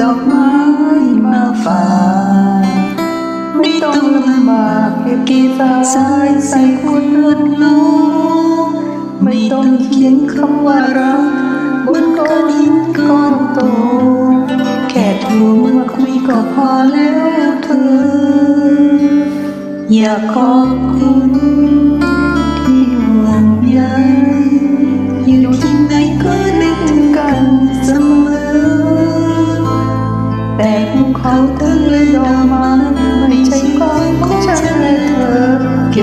ดอกไม้มาฝากไม่ต้องลำบากเก็บกีตาร์สายใส่คุณเลือดลูกไม่ต้องเขียนคำว่ารักบนก้อนหินก้อนโต แค่โทรมาคุยก็พอแล้วเธอ อยากขอบคุณ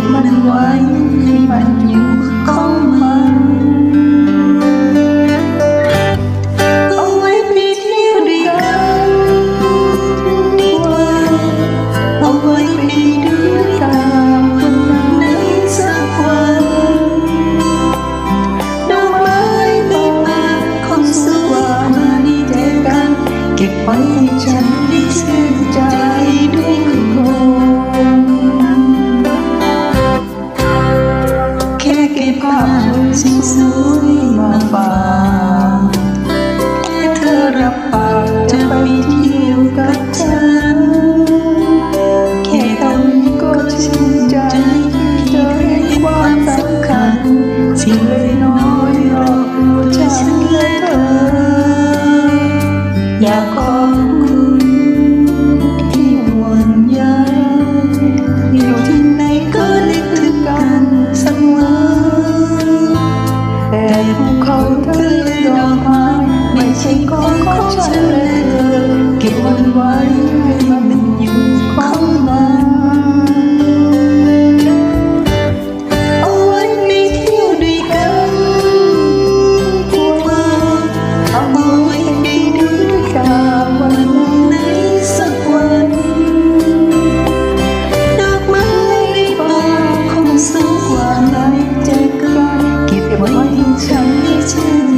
để mà đừng của anh khi bạn nhiều có mà Bye. อยากขอบคุณที่ห่วงใยอยู่ที่ไหนก็นึกถึกันเสมอแต่ภูเขาเธอดอกไม้ไม่ใช่ของของฉันและเธเก็บวัไว้ Tell.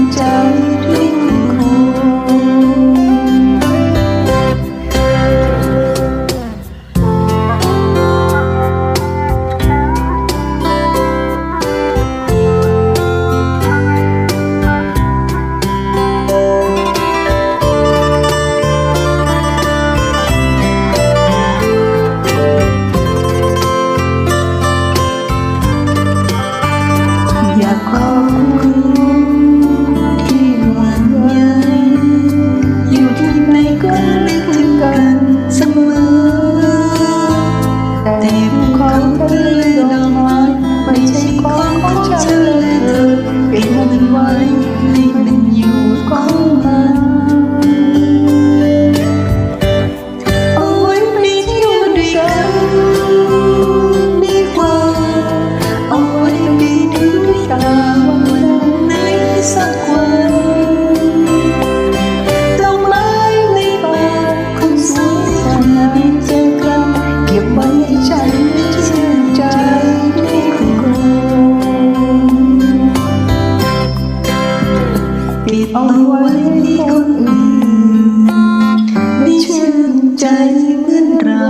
ไว้คนอื่นไม่ชื่นใจเหมือนเรา